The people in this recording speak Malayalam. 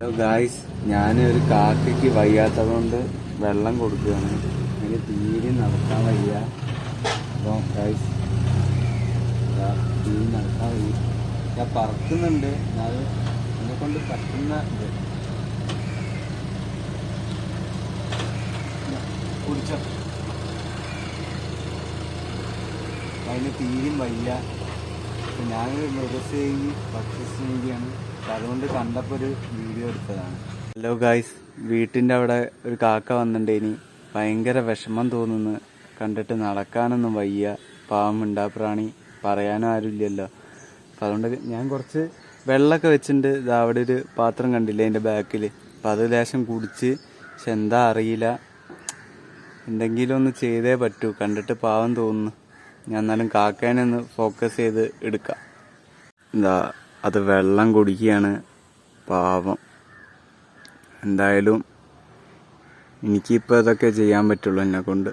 ഹലോ ഗായ്സ് ഞാൻ ഒരു കാക്കയ്ക്ക് വയ്യാത്തതുകൊണ്ട് വെള്ളം കൊടുക്കുകയാണ്. എനിക്ക് തീരെ നടക്കാൻ വയ്യ. അപ്പോൾ ഗായ്സ് തീരെ നടക്കാൻ വയ്യ. ഞാൻ പറക്കുന്നുണ്ട്. അത് എന്നെ കൊണ്ട് പറ്റുന്ന കുടിച്ചോ. അതിന് തീരെയും വയ്യ. അപ്പൊ ഞാനൊരു മൃഗസ്നേഹി ഭക്ഷ്യസ്നേഹിയാണ് അപ്പം അതുകൊണ്ട് കണ്ടപ്പോൾ ഒരു വീഡിയോ എടുത്തതാണ്. ഹലോ ഗായ്സ് വീട്ടിന്റെ അവിടെ ഒരു കാക്ക വന്നിട്ടുണ്ടേനി ഭയങ്കര വിഷമം തോന്നുന്നു. കണ്ടിട്ട് നടക്കാനൊന്നും വയ്യ. പാവം മിണ്ടാപ്രാണി. പറയാനും ആരുമില്ലല്ലോ. അപ്പം അതുകൊണ്ട് ഞാൻ കുറച്ച് വെള്ളമൊക്കെ വെച്ചിട്ടുണ്ട്. ഇതാ അവിടെ ഒരു പാത്രം കണ്ടില്ലേ എന്റെ ബാക്കിൽ അപ്പം അത് ലേശം കുടിച്ച് പക്ഷെ എന്താ അറിയില്ല. എന്തെങ്കിലും ഒന്ന് ചെയ്തേ പറ്റൂ. കണ്ടിട്ട് പാവം തോന്നുന്നു. ഞാൻ എന്നാലും കാക്കേനെ ഒന്ന് ഫോക്കസ് ചെയ്ത് എടുക്കാം. എന്താ അത് വെള്ളം കുടിക്കുകയാണ് പാവം. എന്തായാലും എനിക്കിപ്പോൾ ഇതൊക്കെ ചെയ്യാൻ പറ്റുള്ളൂ എന്നെ കൊണ്ട്